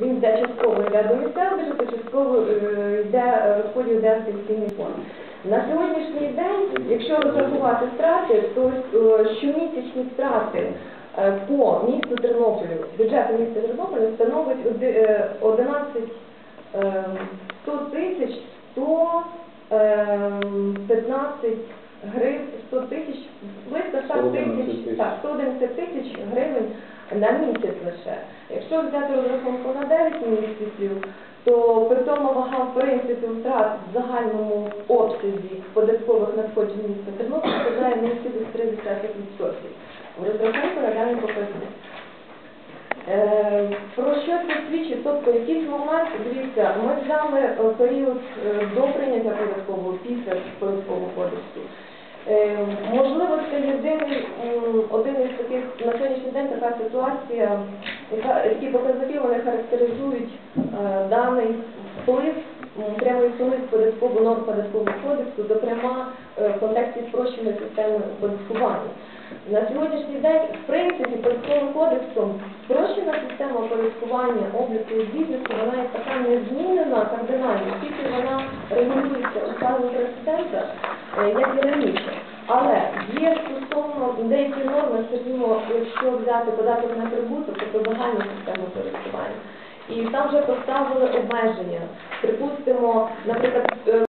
він йде частково йде до місцевого бюджету, частково е, йде розподіл йде в фонд. На сьогоднішній день, якщо розрахувати втрати, то е, щомісячні втрати е, по місту Тернополю, бюджету міста Тернополя становить оди- е, 11 е, 100 тисяч 100 е, 15 гривень, 100 тисяч, близько 100 111 тисяч, тисяч. так, 111 тисяч гривень на місяць лише. Якщо взяти розрахунку на 9 місяців, то при тому вага в принципі втрат в загальному обсязі податкових надходжень міста Тернопіль складає не 3,3%. В розрахунку на даний показник. Е, Про що це свідчить? Тобто, якийсь момент, дивіться, ми взяли е, період е, до прийняття податкового після податкового кодексу. Е, Можливо, це єдиний один із таких на сьогоднішній день така ситуація, яка які показники вони характеризують е, даний вплив, прямий вплив податкового норм податкового кодексу, зокрема е, в контексті спрощеної системи оподаткування. На сьогоднішній день, в принципі, податковим кодексом оподаткування обліку звітності, вона є така не змінена кардинально, оскільки вона регулюється указом президента, е, як і раніше. Але є стосовно деякі норми, скажімо, якщо взяти податок на прибуток, тобто загальну систему оподаткування, і там вже поставили обмеження. Припустимо, наприклад, е,